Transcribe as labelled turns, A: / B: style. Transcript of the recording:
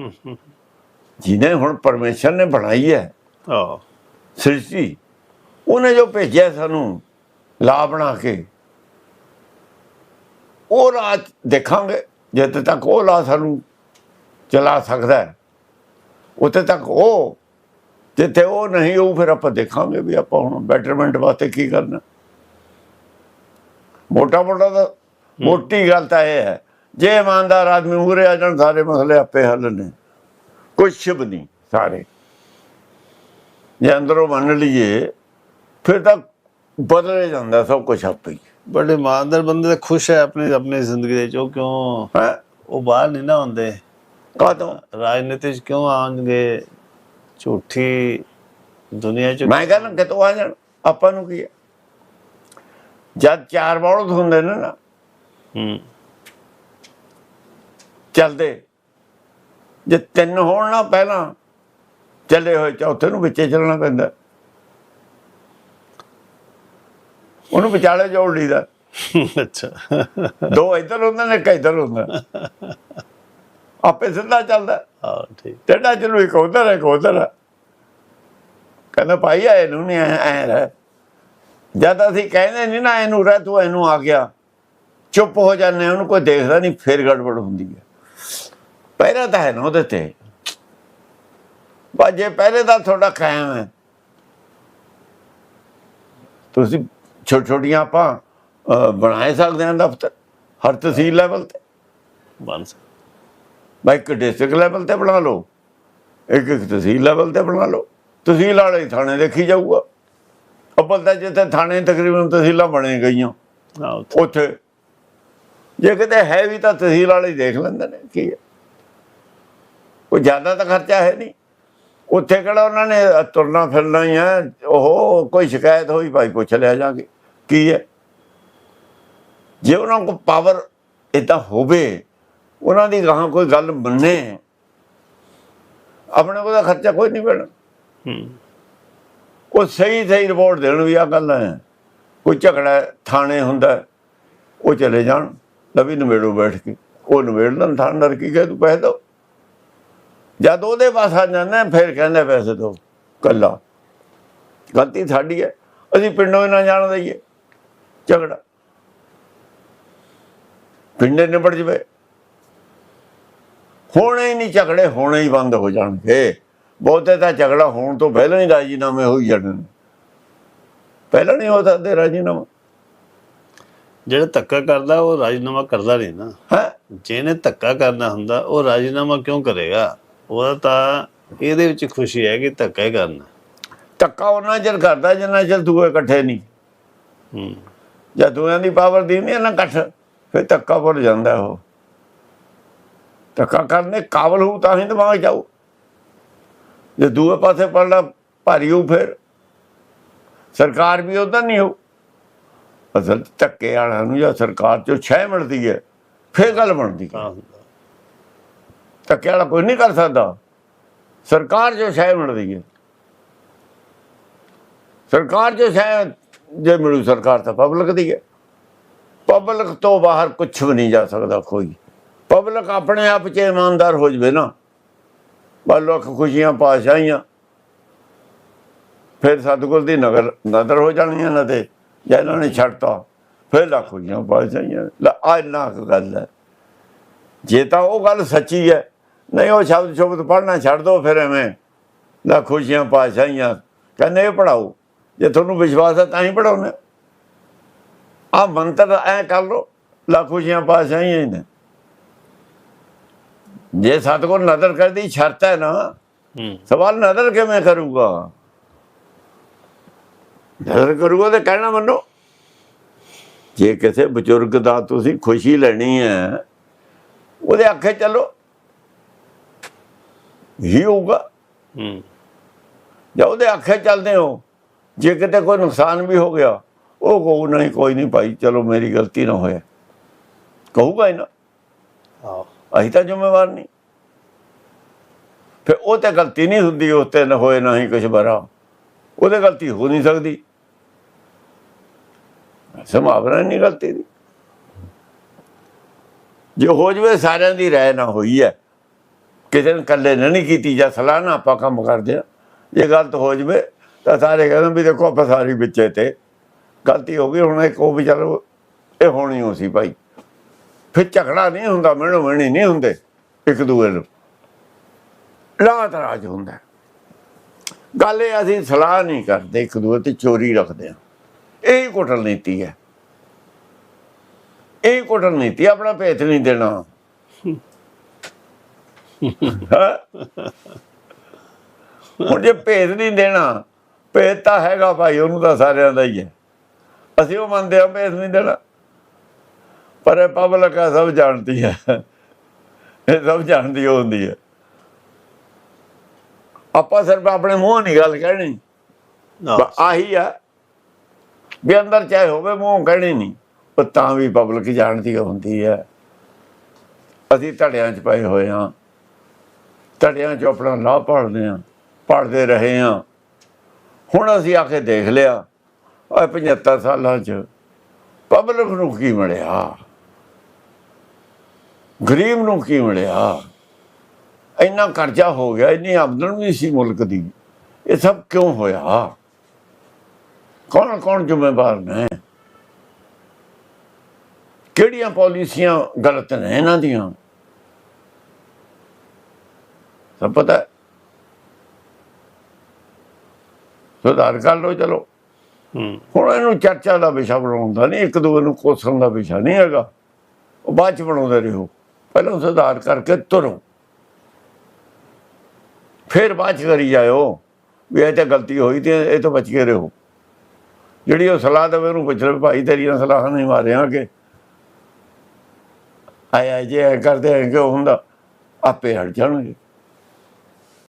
A: ਹੂੰ ਹੂੰ।
B: ਜਿਹਨੇ ਹੁਣ ਪਰਮੇਸ਼ਰ ਨੇ ਬਣਾਈ ਹੈ
A: ਆਹ।
B: ਸ੍ਰਿਸ਼ਟੀ ਉਹਨੇ ਜੋ ਭੇਜਿਆ ਸਾਨੂੰ ਲਾ ਬਣਾ ਕੇ ਉਹ ਰਾਤ ਦੇਖਾਂਗੇ ਜਦ ਤੱਕ ਉਹ ਲਾ ਸਾਨੂੰ ਚਲਾ ਸਕਦਾ ਹੈ ਉੱਥੇ ਤੱਕ ਉਹ ਜਿੱਥੇ ਉਹ ਨਹੀਂ ਉਹ ਫਿਰ ਆਪਾਂ ਦੇਖਾਂਗੇ ਵੀ ਆਪਾਂ ਹੁਣ ਬੈਟਰਮੈਂਟ ਵਾਸਤੇ ਕੀ ਕਰਨਾ। ਮੋਟਾ ਮੋਟਾ ਤਾਂ ਮੋਟੀ ਗੱਲ ਤਾਂ ਇਹ ਹੈ ਜੇ ਇਮਾਨਦਾਰ ਆਦਮੀ ਮੂਰੇ ਆ ਜਾਣ ਸਾਰੇ ਮਸਲੇ ਆਪੇ ਹੱਲ ਨੇ। ਕੁਛ ਵੀ ਨਹੀਂ ਸਾਰੇ। ਜੇ ਅੰਦਰੋਂ ਮੰਨ ਲਈਏ ਫਿਰ ਤਾਂ ਬਦਲੇ ਜਾਂਦਾ ਸਭ ਕੁਝ ਆਪੇ ਹੀ।
A: ਬੜੇ ਇਮਾਨਦਾਰ ਬੰਦੇ ਤਾਂ ਖੁਸ਼ ਹੈ ਆਪਣੀ ਆਪਣੀ ਜ਼ਿੰਦਗੀ ਦੇ ਉਹ ਕਿਉਂ? ਉਹ ਬਾਹਰ ਨਹੀਂ ਨਾ ਹੁੰਦੇ ਰਾਜਨੀਤੀ 'ਚ ਕਿਉਂ ਆਉਣਗੇ? ਝੂਠੀ ਦੁਨੀਆ 'ਚ
B: ਮੈਂ ਕਹਿੰਦਾ ਕਿਤੋਂ ਆ ਜਾਣ। ਆਪਾਂ ਨੂੰ ਕੀ ਜਦ ਚਾਰ ਬੌਲਦ ਹੁੰਦੇ ਨੇ ਨਾ
A: ਹੂੰ।
B: ਚੱਲਦੇ। ਜੇ ਤਿੰਨ ਹੋਣ ਨਾ ਪਹਿਲਾਂ ਚੱਲੇ ਹੋਏ ਚੌਥੇ ਨੂੰ ਵਿੱਚੇ ਚੱਲਣਾ ਪੈਂਦਾ। ਉਹਨੂੰ ਵਿਚਾਲੇ ਜੋੜ ਲਈਦਾ।
A: ਅੱਛਾ।
B: ਦੋ ਇੱਧਰ ਹੁੰਦੇ ਨੇ ਇੱਕ ਇੱਧਰ ਹੁੰਦਾ। ਆਪੇ ਸਿੱਧਾ ਚੱਲਦਾ।
A: ਹਾਂ ਠੀਕ।
B: ਟੇਡਾ ਚਲੂ ਇੱਕ ਉਧਰ ਇੱਕ ਉਧਰ। ਕਹਿੰਦਾ ਭਾਈ ਆ ਇਹਨੂੰ ਨਹੀਂ ਐ ਰਹਿ। ਜਦ ਅਸੀਂ ਕਹਿੰਦੇ ਨਹੀਂ ਨਾ ਇਹਨੂੰ ਰਹਿ ਤੂੰ ਇਹਨੂੰ ਆ ਗਿਆ। ਚੁੱਪ ਹੋ ਜਾਂਦੇ ਉਹਨੂੰ ਕੋਈ ਦੇਖਦਾ ਨਹੀਂ ਫਿਰ ਗੜਬੜ ਹੁੰਦੀ ਹੈ। ਪਹਿਰਾ ਤਾਂ ਹੈ ਨਾ ਉਹਦੇ ਤੇ। ਬਾ ਜੇ ਪਹਿਰੇ ਦਾ ਤੁਹਾਡਾ ਕਾਇਮ ਹੈ। ਤੁਸੀਂ ਛੋਟ ਛੋਟੀਆਂ ਆਪਾਂ ਬਣਾਏ ਸਕਦੇ ਹਾਂ ਦਫ਼ਤਰ ਹਰ ਤਹਿਸੀਲ ਲੈਵਲ ਤੇ।
A: ਬਣ ਸਕਦਾ
B: ਬਾਈ ਇੱਕ ਡਿਸਟ੍ਰਿਕਟ ਲੈਵਲ ਤੇ ਬਣਾ ਲਓ ਇੱਕ ਇੱਕ ਤਹਿਸੀਲ ਲੈਵਲ ਤੇ ਬਣਾ ਲਓ। ਤਹਿਸੀਲ ਵਾਲੇ ਥਾਣੇ ਦੇਖੀ ਜਾਊਗਾ। ਅੱਬਲ ਤਾਂ ਜਿੱਥੇ ਥਾਣੇ ਤਕਰੀਬਨ ਤਹਿਸੀਲਾਂ ਬਣੇ ਗਈਆਂ।
A: ਉੱਥੇ।
B: ਜੇ ਕਿਤੇ ਹੈ ਵੀ ਤਾਂ ਤਹਿਸੀਲ ਵਾਲੇ ਦੇਖ ਲੈਂਦੇ ਨੇ ਕੀ ਹੈ। ਕੋਈ ਜ਼ਿਆਦਾ ਤਾਂ ਖਰਚਾ ਹੈ ਨਹੀਂ। ਉੱਥੇ ਕਿਹੜਾ ਉਹਨਾਂ ਨੇ ਤੁਰਨਾ ਫਿਰਨਾ ਹੀ ਹੈ। ਉਹ ਕੋਈ ਸ਼ਿਕਾਇਤ ਹੋਈ ਭਾਈ ਪੁੱਛ ਲਿਆ ਜਾ ਕੇ ਹੈ? ਜੇ ਉਹਨਾਂ ਕੋਲ ਪਾਵਰ ਇਦਾਂ ਹੋਵੇ ਉਹਨਾਂ ਦੀ ਗਾਹਾਂ ਕੋਈ ਗੱਲ ਮੰਨੇ ਆਪਣੇ ਕੋਲ ਖਰਚਾ ਕੋਈ ਨਹੀਂ ਪੈਣਾ। ਉਹ ਸਹੀ ਸਹੀ ਰਿਪੋਰਟ ਦੇਣ ਵੀ ਆ ਗੱਲ ਹੈ। ਕੋਈ ਝਗੜਾ ਥਾਣੇ ਹੁੰਦਾ ਉਹ ਚਲੇ ਜਾਣ। ਲਵੀ ਨਵੇੜੋ ਬੈਠ ਕੇ ਉਹ ਨਵੇੜ ਲੈਣ ਥਾਣੇਦਾਰ ਕੀ ਕਹੇ ਤੂੰ ਪੈਸੇ ਦੋ ਜਦ ਉਹਦੇ ਪਾਸ ਆ ਜਾਂਦਾ ਫਿਰ ਕਹਿੰਦੇ ਪੈਸੇ ਦੋ ਕੱਲਾ। ਗਲਤੀ ਸਾਡੀ ਹੈ ਅਸੀਂ ਪਿੰਡੋਂ ਹੀ ਨਾ ਜਾਣ ਦਈਏ ਝਗੜਾ। ਪਿੰਡੇ ਨਿਬੜ ਜਵੇ। ਹੋਣੇ ਹੀ ਨਹੀਂ ਝਗੜੇ ਹੋਣੇ ਹੀ ਬੰਦ ਹੋ ਜਾਣਗੇ। ਬਹੁਤੇ ਤਾਂ ਝਗੜਾ ਹੋਣ ਤੋਂ ਪਹਿਲਾਂ ਹੀ ਰਾਜੀਨਾਮੇ ਹੋਈ ਜਾਣੇ ਪਹਿਲਾਂ ਨਹੀਂ ਹੋ ਸਕਦੇ ਰਾਜੀਨਾਮਾ।
A: ਜਿਹੜਾ ਧੱਕਾ ਕਰਦਾ ਉਹ ਰਾਜੀਨਾਮਾ ਕਰਦਾ ਨਹੀਂ ਨਾ।
B: ਹੈ?
A: ਜਿਹਨੇ ਧੱਕਾ ਕਰਨਾ ਹੁੰਦਾ ਉਹ ਰਾਜੀਨਾਮਾ ਕਿਉਂ ਕਰੇਗਾ? ਉਹਦਾ ਤਾਂ ਇਹਦੇ ਵਿੱਚ ਖੁਸ਼ੀ ਹੈ ਕਿ ਧੱਕਾ ਹੀ ਕਰਨਾ।
B: ਧੱਕਾ ਉਹਨਾਂ ਚਿਰ ਕਰਦਾ ਜਿੰਨਾ ਚਿਰ ਦੂਏ ਇਕੱਠੇ ਨਹੀਂ।
A: ਹੂੰ।
B: ਜਦ ਦੋਆਂ ਦੀ ਪਾਵਰ ਦੀ ਨਹੀਂ ਨਾ ਇਕੱਠ। ਫਿਰ ਧੱਕਾ ਭੁੱਲ ਜਾਂਦਾ ਉਹ। ਧੱਕਾ ਕਰਨੇ ਕਾਬਲ ਹੋ ਤਾਂ ਹੀ ਦਿਮਾਗ ਜਾਊ ਜੇ ਦੂਏ ਪਾਸੇ ਪੜਨਾ ਭਾਰੀ ਹੋ ਫਿਰ ਸਰਕਾਰ ਵੀ ਉਧਰ ਨਹੀਂ ਹੋ ਅਸਲ ਧੱਕੇ ਵਾਲਿਆਂ ਨੂੰ ਜਾਂ ਸਰਕਾਰ ਚੋਂ ਛੇ ਮਿਲਦੀ ਹੈ ਫਿਰ ਗੱਲ ਬਣਦੀ ਹੈ। ਧੱਕੇ ਵਾਲਾ ਕੋਈ ਨਹੀਂ ਕਰ ਸਕਦਾ। ਸਰਕਾਰ ਜੋ ਸ਼ੈ ਮਿਲਦੀ ਹੈ। ਸਰਕਾਰ ਜੋ ਸ਼ੈ ਜੇ ਮਿਲੂ, ਸਰਕਾਰ ਤਾਂ ਪਬਲਿਕ ਦੀ ਹੈ। ਪਬਲਿਕ ਤੋਂ ਬਾਹਰ ਕੁਝ ਵੀ ਨਹੀਂ ਜਾ ਸਕਦਾ ਕੋਈ। ਪਬਲਿਕ ਆਪਣੇ ਆਪ 'ਚ ਇਮਾਨਦਾਰ ਹੋ ਜਵੇ ਨਾ। ਬਸ ਲੋਕ ਖੁਸ਼ੀਆਂ ਪਾਸ਼ਾਈਆਂ ਫਿਰ ਸਤਿਗੁਰ ਦੀ ਨਗਰ ਨਦਰ ਹੋ ਜਾਣੀਆਂ ਨਾ ਤੇ ਜਾਂ ਇਹਨਾਂ ਨੇ ਛੱਡਤਾ। ਫਿਰ ਲੱਖ ਖੁਸ਼ੀਆਂ ਪਾਸ਼ਾਈਆਂ ਲੈ ਆ ਇੰਨਾ ਕੁ ਗੱਲ ਹੈ। ਜੇ ਤਾਂ ਉਹ ਗੱਲ ਸੱਚੀ ਹੈ ਨਹੀਂ ਉਹ ਸ਼ਬਦ ਸ਼ਬਦ ਪੜ੍ਹਨਾ ਛੱਡ ਦੋ ਫਿਰ ਐਵੇਂ ਨਾ ਖੁਸ਼ੀਆਂ ਪਾਸ਼ਾਈਆਂ ਕਹਿੰਦੇ ਇਹ ਪੜਾਓ ਜੇ ਤੁਹਾਨੂੰ ਵਿਸ਼ਵਾਸ ਹੈ ਤਾਂ ਹੀ ਪੜਾਉਣਾ ਆ ਮੰਤਰ ਐ ਕਰ ਲੋ ਲਾ ਖੁਸ਼ੀਆਂ ਪਾਸ਼ਾਈਆਂ ਨੇ। ਜੇ ਸਤਿਗੁਰ ਨਦਰ ਕਰਦੀ ਸ਼ਰਤ ਹੈ ਨਾ। ਸਵਾਲ ਨਦਰ ਕਿਵੇਂ ਕਰੂਗਾ? ਨਦਰ ਕਰੂਗਾ ਤੇ ਕਹਿਣਾ ਮੰਨੋ। ਜੇ ਕਿਸੇ ਬਜ਼ੁਰਗ ਦਾ ਤੁਸੀਂ ਖੁਸ਼ੀ ਲੈਣੀ ਹੈ ਉਹਦੇ ਆਖੇ ਚੱਲੋ। ਹੀ ਹੋਊਗਾ।
A: ਹੂੰ।
B: ਜਾਂ ਉਹਦੇ ਆਖੇ ਚੱਲਦੇ ਹੋ ਜੇ ਕਿਤੇ ਕੋਈ ਨੁਕਸਾਨ ਵੀ ਹੋ ਗਿਆ ਉਹ ਕਹੂ ਨਹੀਂ ਕੋਈ ਨਹੀਂ ਭਾਈ ਚਲੋ ਮੇਰੀ ਗਲਤੀ ਨਾ ਹੋਇਆ ਕਹੂਗਾ ਹੀ ਨਾ।
A: ਆਹ।
B: ਅਸੀਂ ਤਾਂ ਜ਼ਿੰਮੇਵਾਰ ਨਹੀਂ। ਫਿਰ ਉਹ ਤੇ ਗਲਤੀ ਨਹੀਂ ਹੁੰਦੀ ਉਸ ਤੇ ਨਾ ਹੋਏ ਨਾ ਹੀ ਕੁਛ ਬਰਾ ਉਹਦੇ ਗਲਤੀ ਹੋ ਨਹੀਂ ਸਕਦੀ। ਸੰਭਾਵਨਾ ਨਹੀਂ ਗਲਤੀ ਦੀ। ਜੇ ਹੋ ਜਵੇ ਸਾਰਿਆਂ ਦੀ ਰਾਏ ਨਾ ਹੋਈ ਹੈ। ਕਿਸੇ ਨੇ ਇਕੱਲੇ ਨਹੀਂ ਕੀਤੀ, ਜਾਂ ਸਲਾਹ ਆਪਾਂ ਕੰਮ ਕਰਦੇ ਆ ਜੇ ਗਲਤ ਹੋ ਜਵੇ, ਤਾਂ ਸਾਰੇ ਕਹਿੰਦੇ ਵੀ ਦੇਖੋ ਆਪਾਂ ਸਾਰੀ ਵਿੱਚੇ ਤੇ ਗਲਤੀ ਹੋ ਗਈ, ਹੁਣ ਇੱਕ ਉਹ ਵੀ ਇਹ ਹੋਣੀ ਹੋ ਸੀ ਭਾਈ। ਫਿਰ ਝਗੜਾ ਨਹੀਂ ਹੁੰਦਾ ਮੈਨੂੰ ਮਿਹਣੀ ਨਹੀਂ ਹੁੰਦੇ ਇੱਕ ਦੂਏ ਨੂੰ। ਲਾਤ ਰਾਜ ਹੁੰਦਾ। ਗੱਲ ਇਹ ਅਸੀਂ ਸਲਾਹ ਨਹੀਂ ਕਰਦੇ, ਇੱਕ ਦੂਏ ਤੇ ਚੋਰੀ ਰੱਖਦੇ ਆ ਇਹ ਕੁਟਲ ਨੀਤੀ ਹੈ। ਇਹ ਕੁਟਲ ਨੀਤੀ ਆਪਣਾ ਭੇਤ ਨਹੀਂ ਦੇਣਾ। ਹੁਣ ਜੇ ਭੇਤ ਨਹੀਂ ਦੇਣਾ ਭੇਤ ਤਾਂ ਹੈਗਾ ਭਾਈ ਉਹਨੂੰ ਤਾਂ ਸਾਰਿਆਂ ਦਾ ਹੀ ਹੈ। ਅਸੀਂ ਉਹ ਮੰਨਦੇ ਆ ਭੇਤ ਨਹੀਂ ਦੇਣਾ। ਪਰ ਇਹ ਪਬਲਿਕ ਆ ਸਭ ਜਾਣਦੀ ਹੈ। ਇਹ ਸਭ ਜਾਣਦੀ ਹੁੰਦੀ ਹੈ। ਆਪਾਂ ਸਿਰਫ ਆਪਣੇ ਮੂੰਹ ਨਹੀਂ ਗੱਲ ਕਹਿਣੀ।
A: ਆਹੀ
B: ਆ। ਵੀ ਅੰਦਰ ਚਾਹੇ ਹੋਵੇ ਮੂੰਹ ਕਹਿਣੀ ਨਹੀਂ। ਉਹ ਤਾਂ ਵੀ ਪਬਲਿਕ ਜਾਣਦੀ ਹੁੰਦੀ ਹੈ। ਅਸੀਂ ਧੜਿਆਂ 'ਚ ਪਏ ਹੋਏ ਹਾਂ। ਤੜਿਆਂ 'ਚ ਆਪਣਾ ਲਾਭ ਪੜਦੇ ਹਾਂ ਪੜਦੇ ਰਹੇ ਹਾਂ ਹੁਣ ਅਸੀਂ ਆ ਕੇ ਦੇਖ ਲਿਆ ਆ 75 ਸਾਲਾਂ 'ਚ ਪਬਲਿਕ ਨੂੰ ਕੀ ਮਿਲਿਆ? ਗਰੀਬ ਨੂੰ ਕੀ ਮਿਲਿਆ? ਇੰਨਾ ਕਰਜ਼ਾ ਹੋ ਗਿਆ, ਇੰਨੀ ਆਮਦਨ ਵੀ ਸੀ ਮੁਲਕ ਦੀ। ਇਹ ਸਭ ਕਿਉਂ ਹੋਇਆ? ਕੌਣ ਕੌਣ ਜ਼ਿੰਮੇਵਾਰ ਨੇ? ਕਿਹੜੀਆਂ ਪਾਲਿਸੀਆਂ ਗਲਤ ਨੇ ਇਹਨਾਂ ਦੀਆਂ? ਸਭ ਪਤਾ। ਸੁਧਾਰ ਕਰ ਲੋ ਚਲੋ। ਹੁਣ ਇਹਨੂੰ ਚਰਚਾ ਦਾ ਵਿਸ਼ਾ ਬਣਾਉਂਦਾ ਨਹੀਂ ਇੱਕ ਦੂਜੇ ਨੂੰ ਕੋਸਣ ਦਾ ਵਿਸ਼ਾ ਨਹੀਂ ਹੈਗਾ। ਉਹ ਬਾਅਦ ਚ ਬਣਾਉਂਦੇ ਰਹੋ। ਪਹਿਲਾਂ ਸੁਧਾਰ ਕਰਕੇ ਤੁਰੋ। ਫਿਰ ਬਾਅਦ ਚ ਕਰੀ ਜਾਇਓ। ਵੀ ਇਹ ਤੇ ਗਲਤੀ ਹੋਈ ਤੇ ਇਹ ਤੋਂ ਬਚ ਕੇ ਰਹੋ। ਜਿਹੜੀ ਉਹ ਸਲਾਹ ਦੇਵੇ ਉਹਨੂੰ ਪੁੱਛ ਲੈ ਭਾਈ ਤੇਰੀਆਂ ਸਲਾਹਾਂ ਨਹੀਂ ਮਾਰਿਆ ਕਿ ਆਏ ਜੇ ਕਰਦੇ ਕਿਉਂ ਹੁੰਦਾ? ਆਪੇ ਹਟ ਜਾਣਗੇ।